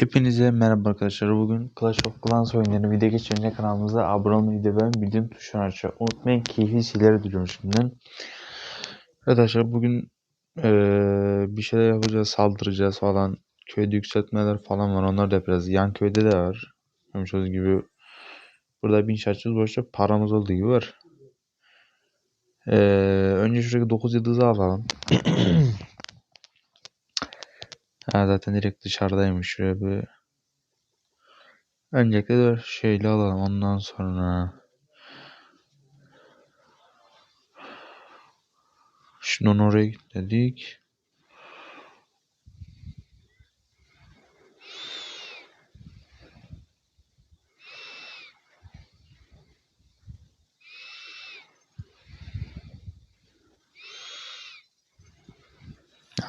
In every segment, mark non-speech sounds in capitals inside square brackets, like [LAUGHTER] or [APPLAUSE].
Hepinize merhaba arkadaşlar. Bugün Clash of Clans oyunlarını video geçince kanalımıza abone olmayı ve ben bildirim tuşunu açmayı unutmayın. Keyifli şeyler diliyorum şimdiden. Arkadaşlar bugün eee, bir şeyler yapacağız, saldıracağız falan. Köyde yükseltmeler falan var. Onlar da biraz yan köyde de var. Görmüş gibi burada bir inşaatçımız boşta paramız olduğu gibi var. Eee, önce şuradaki 9 yıldızı alalım. [CLEARS THROAT] Ha, zaten direkt dışarıdaymış. Şöyle bir Öncelikle de şeyle alalım ondan sonra. Şunun oraya dedik.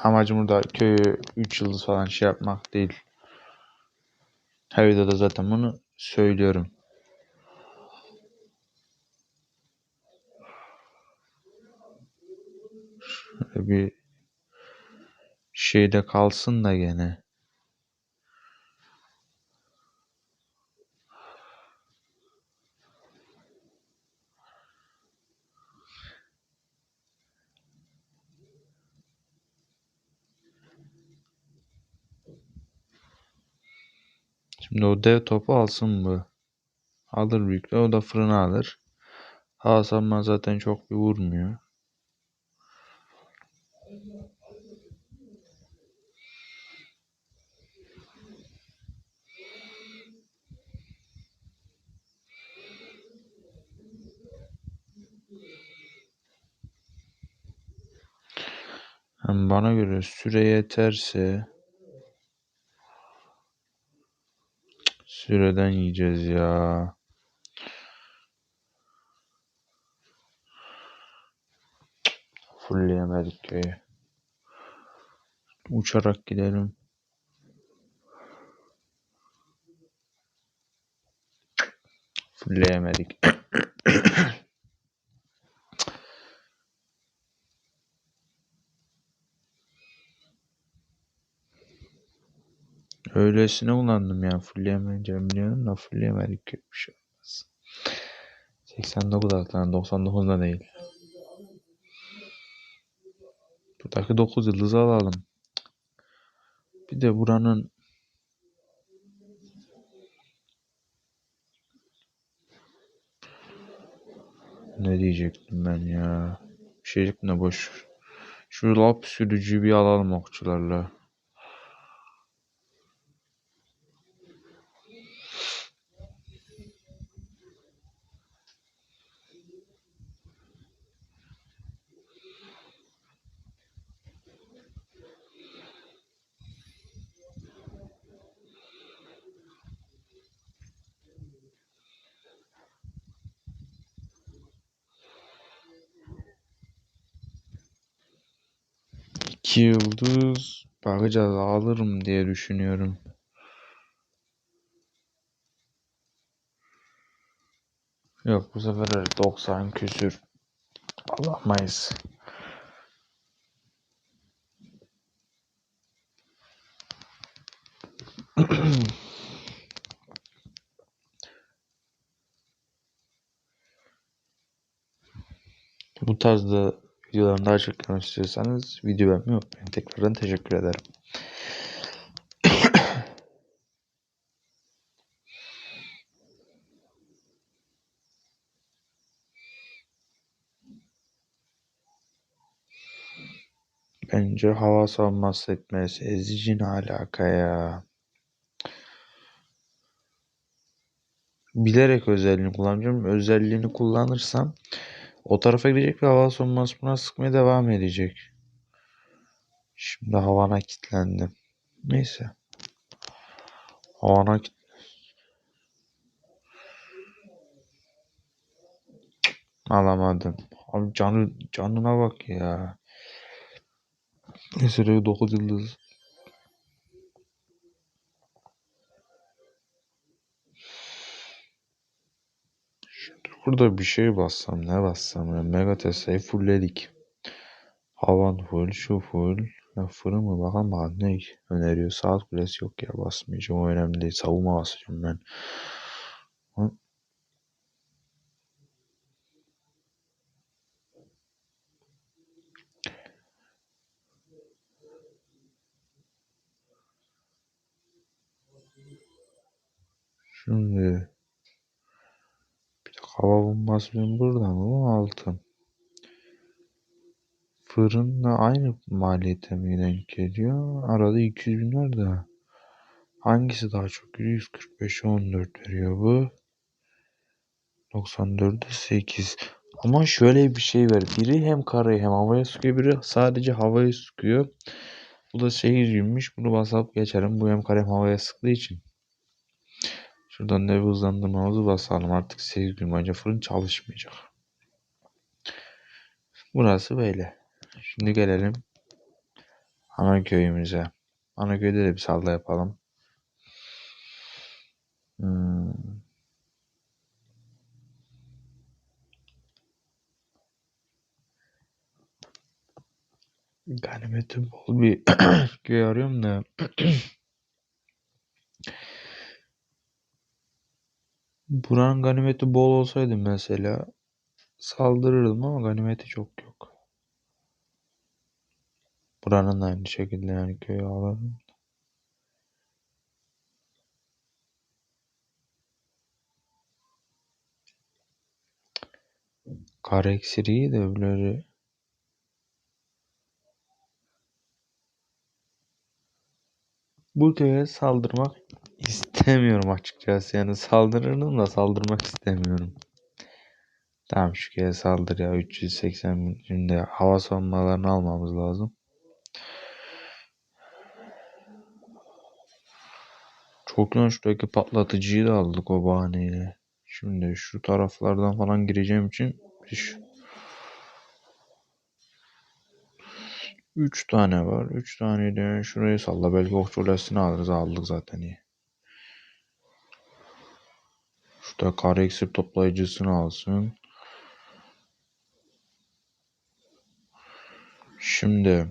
Amacım burada köyü 3 yıldız falan şey yapmak değil. Her videoda zaten bunu söylüyorum. Şöyle bir şeyde kalsın da gene. Şimdi o dev topu alsın bu. Alır büyükle o da fırına alır. Hasan zaten çok bir vurmuyor. Yani bana göre süre yeterse süreden yiyeceğiz ya. Fullleyemedik köyü. Uçarak gidelim. Fullleyemedik. [CLEARS THROAT] Öylesine kullandım ya. Fullleyemeyeceğim biliyorum da fullleyemedik kötü bir şey olmaz. 89 atlan 99 da değil. Buradaki 9 yıldızı alalım. Bir de buranın ne diyecektim ben ya? Bir şey de boş. Şu lap sürücüyü bir alalım okçularla. İki yıldız bakacağız alırım diye düşünüyorum. Yok bu sefer 90 küsür alamayız. [CLEARS THROAT] Bu tarzda videoların daha çok görmek istiyorsanız video beğenmeyi unutmayın. Tekrardan teşekkür ederim. [CLEARS THROAT] Bence hava savunması etmesi ezici ne alaka ya. Bilerek özelliğini kullanacağım. Özelliğini kullanırsam o tarafa gidecek ve hava savunması buna sıkmaya devam edecek. Şimdi havana kilitlendim. Neyse. Havana kit Alamadım. Abi canı, canına bak ya. Mesela 9 yıldız. Burada bir şey bassam ne bassam ya. Mega Tesla'yı fullledik. Havan full, şu full. Ya fırın mı? Bakalım bakalım ne öneriyor. Saat kulesi yok ya basmayacağım. O önemli değil. Savunma basacağım ben. Hı? Şimdi hava bombası benim buradan mı? Altın. Fırınla aynı maliyete mi denk geliyor? Arada 200 bin var da. Hangisi daha çok? 145 14 veriyor bu. 94'e 8. Ama şöyle bir şey var. Biri hem karayı hem havaya sıkıyor. Biri sadece havayı sıkıyor. Bu da 8 günmüş. Bunu basıp geçelim. Bu hem karayı hem havaya sıktığı için. Şuradan da bir hızlandırmamızı basalım. Artık 8 gün boyunca fırın çalışmayacak. Burası böyle. Şimdi gelelim ana köyümüze. Ana köyde de bir salla yapalım. Hmm. Ganimeti bol bir [CLEARS THROAT] köy arıyorum da [CLEARS THROAT] buranın ganimeti bol olsaydı mesela saldırırdım ama ganimeti çok yok. Buranın da aynı şekilde yani köyü alalım. Kar eksiriyi de böyle bu köye saldırmak istemiyorum açıkçası. Yani saldırırdım da saldırmak istemiyorum. Tamam şu köye saldır ya 380 bin. Şimdi hava savunmalarını almamız lazım. Çok yan şuradaki patlatıcıyı da aldık o bahaneyle. Şimdi şu taraflardan falan gireceğim için şu 3 tane var. 3 tane de şurayı salla. Belki okçu kulesini alırız. Aldık zaten iyi. Şurada kar eksir toplayıcısını alsın. Şimdi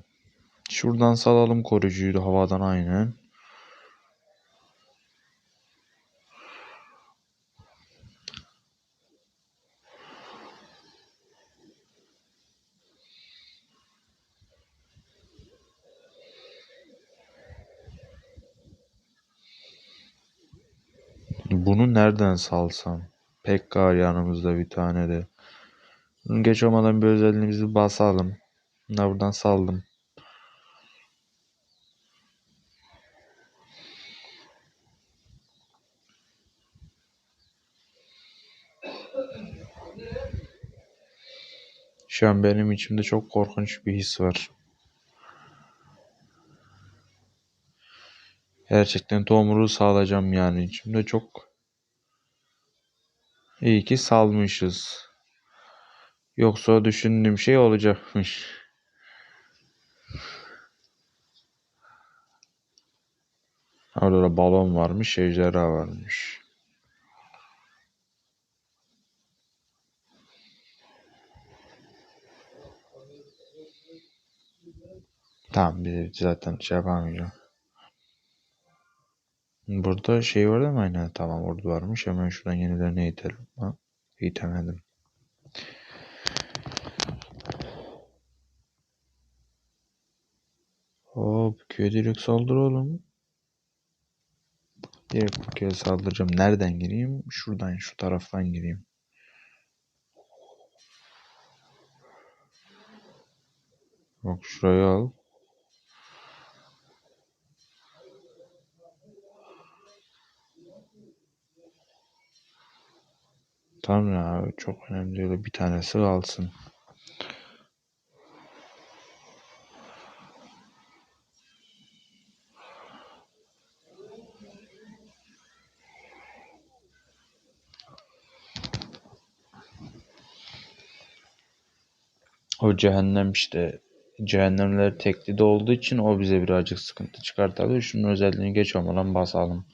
şuradan salalım koruyucuyu da havadan aynen. Bunu nereden salsam? Pekka var yanımızda bir tane de. Geç olmadan bir özelliğimizi basalım. Bunu buradan saldım. Şu an benim içimde çok korkunç bir his var. Gerçekten tomruğu sağlayacağım yani. içimde çok iyi ki salmışız. Yoksa düşündüğüm şey olacakmış. Orada da balon varmış, ejderha varmış. Tamam bir zaten şey yapamayacağım. Burada şey var değil mi? Aynen tamam orada varmış. Hemen şuradan yenilerini eğitelim. Ha, eğitemedim. Hop köye direkt saldır oğlum. Direkt bu köye saldıracağım. Nereden gireyim? Şuradan şu taraftan gireyim. Bak şurayı al. Tamam ya çok önemli değil. Bir tanesi kalsın. O cehennem işte cehennemler teklide olduğu için o bize birazcık sıkıntı çıkartabilir. Şunun özelliğini geç olmadan basalım.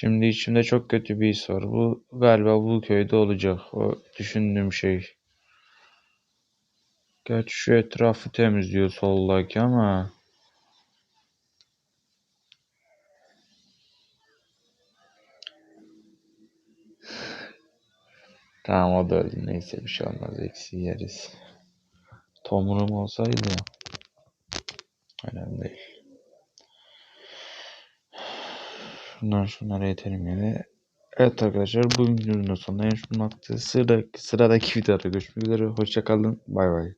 Şimdi içimde çok kötü bir his var. Bu galiba bu köyde olacak. O düşündüğüm şey. Gerçi şu etrafı temizliyor soldaki ama Tamam o da öldü. Neyse bir şey olmaz. Eksi yeriz. Tomurum olsaydı önemli değil. Şunlar şunlara yeterim yani. Evet arkadaşlar bu videonun sonuna erişmek Sıradaki, sıradaki videoda görüşmek üzere. Hoşçakalın. Bay bay.